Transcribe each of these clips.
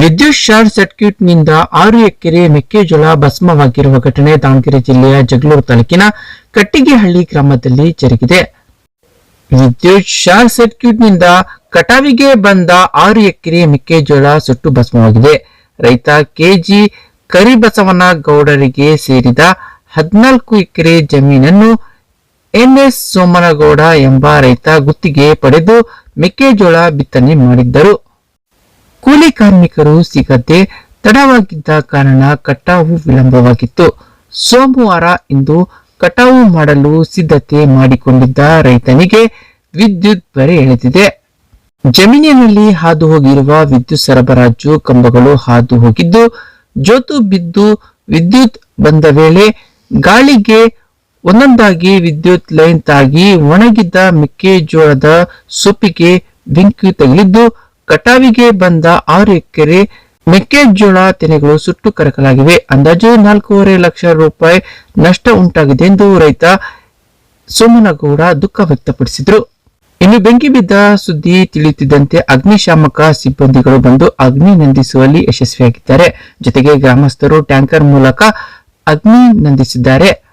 ವಿದ್ಯುತ್ ಶಾರ್ಟ್ ಸರ್ಕ್ಯೂಟ್ನಿಂದ ಆರು ಎಕರೆ ಮೆಕ್ಕೆಜೋಳ ಭಸ್ಮವಾಗಿರುವ ಘಟನೆ ದಾವಣಗೆರೆ ಜಿಲ್ಲೆಯ ಜಗಳೂರು ತಾಲೂಕಿನ ಕಟ್ಟಿಗೆಹಳ್ಳಿ ಗ್ರಾಮದಲ್ಲಿ ಜರುಗಿದೆ. ವಿದ್ಯುತ್ ಶಾರ್ಟ್ ಸರ್ಕ್ಯೂಟ್ನಿಂದ ಕಟಾವಿಗೆ ಬಂದ ಆರು ಎಕರೆ ಮೆಕ್ಕೆಜೋಳ ಸುಟ್ಟು ಭಸ್ಮವಾಗಿದೆ. ರೈತ ಕೆಜಿ ಕರಿಬಸವನ ಗೌಡರಿಗೆ ಸೇರಿದ ಹದಿನಾಲ್ಕು ಎಕರೆ ಜಮೀನನ್ನು ಎನ್ಎಸ್ ಸೋಮನಗೌಡ ಎಂಬ ರೈತ ಗುತ್ತಿಗೆ ಪಡೆದು ಮೆಕ್ಕೆಜೋಳ ಬಿತ್ತನೆ ಮಾಡಿದ್ದರು. ಕೂಲಿ ಕಾರ್ಮಿಕರು ಸಿಗದೆ ತಡವಾಗಿದ್ದ ಕಾರಣ ಕಟಾವು ವಿಳಂಬವಾಗಿತ್ತು. ಸೋಮವಾರ ಇಂದು ಕಟಾವು ಮಾಡಲು ಸಿದ್ಧತೆ ಮಾಡಿಕೊಂಡಿದ್ದ ರೈತನಿಗೆ ವಿದ್ಯುತ್ ಬರೆ ಎಳೆದಿದೆ ಜಮೀನಿನಲ್ಲಿ ಹಾದು ಹೋಗಿರುವ ವಿದ್ಯುತ್ ಸರಬರಾಜು ಕಂಬಗಳು ಹಾದು ಹೋಗಿದ್ದು ಜೋತು ಬಿದ್ದು ವಿದ್ಯುತ್ ಬಂದ ವೇಳೆ ಗಾಳಿಗೆ ಒಂದೊಂದಾಗಿ ವಿದ್ಯುತ್ ಲೈನ್ ತಾಗಿ ಒಣಗಿದ್ದ ಮೆಕ್ಕೆಜೋಳದ ಸೊಪ್ಪಿಗೆ ಬೆಂಕಿ ತಗುಲಿದ್ದು ಕಟಾವಿಗೆ ಬಂದ ಆರು ಎಕರೆ ಮೆಕ್ಕೆಜೋಳ ತೆನೆಗಳು ಸುಟ್ಟು ಕರಕಲಾಗಿವೆ. ಅಂದಾಜು ನಾಲ್ಕೂವರೆ ಲಕ್ಷ ರೂಪಾಯಿ ನಷ್ಟ ಉಂಟಾಗಿದೆ ಎಂದು ರೈತ ಸೋಮನಗೌಡ ದುಃಖ ವ್ಯಕ್ತಪಡಿಸಿದರು. ಇನ್ನು ಬೆಂಕಿ ಬಿದ್ದ ಸುದ್ದಿ ತಿಳಿಯುತ್ತಿದ್ದಂತೆ ಅಗ್ನಿಶಾಮಕ ಸಿಬ್ಬಂದಿಗಳು ಬಂದು ಅಗ್ನಿ ನಂದಿಸುವಲ್ಲಿ ಯಶಸ್ವಿಯಾಗಿದ್ದಾರೆ. ಜೊತೆಗೆ ಗ್ರಾಮಸ್ಥರು ಟ್ಯಾಂಕರ್ ಮೂಲಕ ಅಗ್ನಿ ನಂದಿಸಿದ್ದಾರೆ.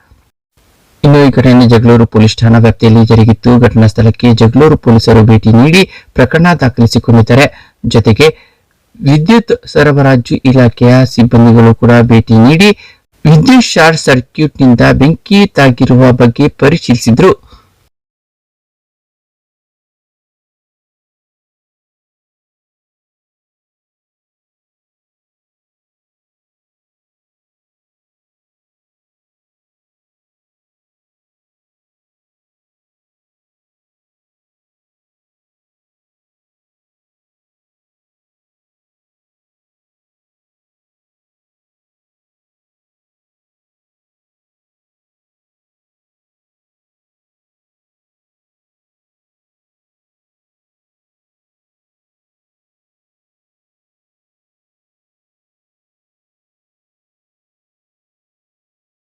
ಇನ್ನು ಈ ಘಟನೆ ಜಗಳೂರು ಪೊಲೀಸ್ ಠಾಣಾ ವ್ಯಾಪ್ತಿಯಲ್ಲಿ ಜರುಗಿತ್ತು. ಘಟನಾ ಸ್ಥಳಕ್ಕೆ ಜಗಳೂರು ಪೊಲೀಸರು ಭೇಟಿ ನೀಡಿ ಪ್ರಕರಣ ದಾಖಲಿಸಿಕೊಂಡಿದ್ದಾರೆ. ಜೊತೆಗೆ ವಿದ್ಯುತ್ ಸರಬರಾಜು ಇಲಾಖೆಯ ಸಿಬ್ಬಂದಿಗಳು ಕೂಡ ಭೇಟಿ ನೀಡಿ ವಿದ್ಯುತ್ ಶಾರ್ಟ್ ಸರ್ಕ್ಯೂಟ್ನಿಂದ ಬೆಂಕಿ ತಾಗಿರುವ ಬಗ್ಗೆ ಪರಿಶೀಲಿಸಿದ್ರು.